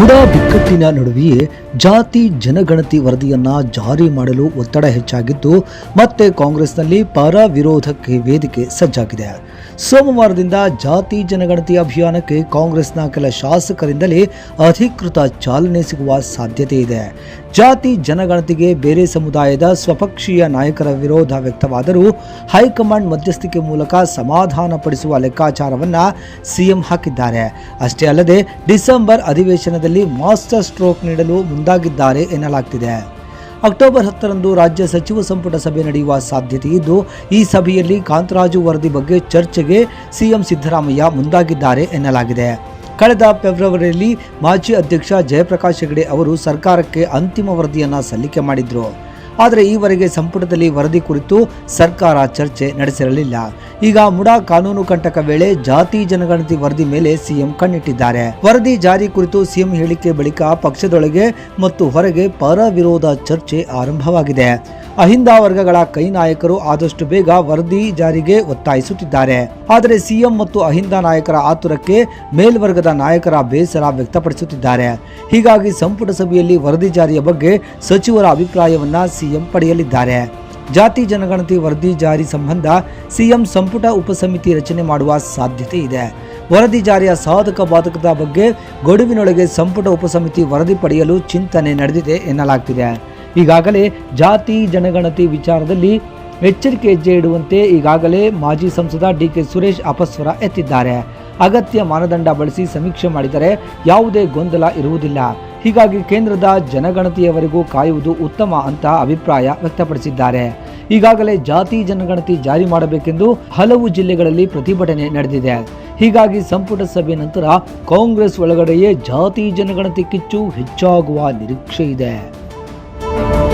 ಮುಡಾ ಬಿಕ್ಕಟ್ಟಿನ ನಡುವೆಯೇ ಜಾತಿ ಜನಗಣತಿ ವರದಿಯನ್ನ ಜಾರಿ ಮಾಡಲು ಒತ್ತಡ ಹೆಚ್ಚಾಗಿದ್ದು, ಮತ್ತೆ ಕಾಂಗ್ರೆಸ್ನಲ್ಲಿ ಪರ ವಿರೋಧಕ್ಕೆ ವೇದಿಕೆ ಸಜ್ಜಾಗಿದೆ. ಸೋಮವಾರದಿಂದ ಜಾತಿ ಜನಗಣತಿ ಅಭಿಯಾನಕ್ಕೆ ಕಾಂಗ್ರೆಸ್ನ ಕೆಲ ಶಾಸಕರಿಂದಲೇ ಅಧಿಕೃತ ಚಾಲನೆ ಸಿಗುವ ಸಾಧ್ಯತೆ ಇದೆ. ಜಾತಿ ಜನಗಣತಿಗೆ ಬೇರೆ ಸಮುದಾಯದ ಸ್ವಪಕ್ಷೀಯ ನಾಯಕರ ವಿರೋಧ ವ್ಯಕ್ತವಾದರೂ, ಹೈಕಮಾಂಡ್ ಮಧ್ಯಸ್ಥಿಕೆ ಮೂಲಕ ಸಮಾಧಾನ ಪಡಿಸುವ ಲೆಕ್ಕಾಚಾರವನ್ನ ಸಿಎಂ ಹಾಕಿದ್ದಾರೆ. ಅಷ್ಟೇ ಅಲ್ಲದೆ, ಡಿಸೆಂಬರ್ ಅಧಿವೇಶನದಲ್ಲಿ ಮಾಸ್ಟರ್ ಸ್ಟ್ರೋಕ್ ನೀಡಲು ಮುಂದಾಗಿದ್ದಾರೆ ಎನ್ನಲಾಗ್ತಿದೆ. ಅಕ್ಟೋಬರ್ ಹತ್ತರಂದು ರಾಜ್ಯ ಸಚಿವ ಸಂಪುಟ ಸಭೆ ನಡೆಯುವ ಸಾಧ್ಯತೆ ಇದ್ದು, ಈ ಸಭೆಯಲ್ಲಿ ಕಾಂತರಾಜು ವರದಿ ಬಗ್ಗೆ ಚರ್ಚೆಗೆ ಸಿಎಂ ಸಿದ್ದರಾಮಯ್ಯ ಮುಂದಾಗಿದ್ದಾರೆ ಎನ್ನಲಾಗಿದೆ. ಕಳೆದ ಫೆಬ್ರವರಿಯಲ್ಲಿ ಮಾಜಿ ಅಧ್ಯಕ್ಷ ಜಯಪ್ರಕಾಶ್ ಹೆಗಡೆ ಅವರು ಸರ್ಕಾರಕ್ಕೆ ಅಂತಿಮ ವರದಿಯನ್ನು ಸಲ್ಲಿಕೆ ಮಾಡಿದ್ರು. ಆದರೆ ಈವರೆಗೆ ಸಂಪುಟದಲ್ಲಿ ವರದಿ ಕುರಿತು ಸರ್ಕಾರ ಚರ್ಚೆ ನಡೆಸಿರಲಿಲ್ಲ. ಈಗ ಮುಡಾ ಕಾನೂನು ಕಂಟಕ ವೇಳೆ ಜಾತಿ ಜನಗಣತಿ ವರದಿ ಮೇಲೆ ಸಿಎಂ ಕಣ್ಣಿಟ್ಟಿದ್ದಾರೆ. ವರದಿ ಜಾರಿ ಕುರಿತು ಸಿಎಂ ಹೇಳಿಕೆ ಬಳಿಕ ಪಕ್ಷದೊಳಗೆ ಮತ್ತು ಹೊರಗೆ ಪರ ವಿರೋಧ ಚರ್ಚೆ ಆರಂಭವಾಗಿದೆ. ಅಹಿಂದ ವರ್ಗಗಳ ಕೈ ನಾಯಕರು ಆದಷ್ಟು ಬೇಗ ವರದಿ ಜಾರಿಗೆ ಒತ್ತಾಯಿಸುತ್ತಿದ್ದಾರೆ. ಆದರೆ ಸಿಎಂ ಮತ್ತು ಅಹಿಂದ ನಾಯಕರ ಆತುರಕ್ಕೆ ಮೇಲ್ವರ್ಗದ ನಾಯಕರ ಬೇಸರ ವ್ಯಕ್ತಪಡಿಸುತ್ತಿದ್ದಾರೆ. ಹೀಗಾಗಿ ಸಂಪುಟ ಸಭೆಯಲ್ಲಿ ವರದಿ ಜಾರಿಯ ಬಗ್ಗೆ ಸಚಿವರ ಅಭಿಪ್ರಾಯವನ್ನ ಸಿಎಂ ಪಡೆಯಲಿದ್ದಾರೆ. ಜಾತಿ ಜನಗಣತಿ ವರದಿ ಜಾರಿ ಸಂಬಂಧ ಸಿಎಂ ಸಂಪುಟ ಉಪಸಮಿತಿ ರಚನೆ ಮಾಡುವ ಸಾಧ್ಯತೆ ಇದೆ. ವರದಿ ಜಾರಿಯ ಸಾಧಕ ಬಾಧಕದ ಬಗ್ಗೆ ಗಡುವಿನೊಳಗೆ ಸಂಪುಟ ಉಪಸಮಿತಿ ವರದಿ ಪಡೆಯಲು ಚಿಂತನೆ ನಡೆದಿದೆ ಎನ್ನಲಾಗ್ತಿದೆ. ಈಗಾಗಲೇ ಜಾತಿ ಜನಗಣತಿ ವಿಚಾರದಲ್ಲಿ ಎಚ್ಚರಿಕೆ ಹೆಜ್ಜೆ ಇಡುವಂತೆ ಈಗಾಗಲೇ ಮಾಜಿ ಸಂಸದ ಡಿ ಕೆ ಸುರೇಶ್ ಅಪಸ್ವರ ಎತ್ತಿದ್ದಾರೆ. ಅಗತ್ಯ ಮಾನದಂಡ ಬಳಸಿ ಸಮೀಕ್ಷೆ ಮಾಡಿದರೆ ಯಾವುದೇ ಗೊಂದಲ ಇರುವುದಿಲ್ಲ. ಹೀಗಾಗಿ ಕೇಂದ್ರದ ಜನಗಣತಿಯವರೆಗೂ ಕಾಯುವುದು ಉತ್ತಮ ಅಂತ ಅಭಿಪ್ರಾಯ ವ್ಯಕ್ತಪಡಿಸಿದ್ದಾರೆ. ಈಗಾಗಲೇ ಜಾತಿ ಜನಗಣತಿ ಜಾರಿ ಮಾಡಬೇಕೆಂದು ಹಲವು ಜಿಲ್ಲೆಗಳಲ್ಲಿ ಪ್ರತಿಭಟನೆ ನಡೆದಿದೆ. ಹೀಗಾಗಿ ಸಂಪುಟ ಸಭೆ ನಂತರ ಕಾಂಗ್ರೆಸ್ ಒಳಗಡೆಯೇ ಜಾತಿ ಜನಗಣತಿ ಕಿಚ್ಚು ಹೆಚ್ಚಾಗುವ ನಿರೀಕ್ಷೆ ಇದೆ. thank you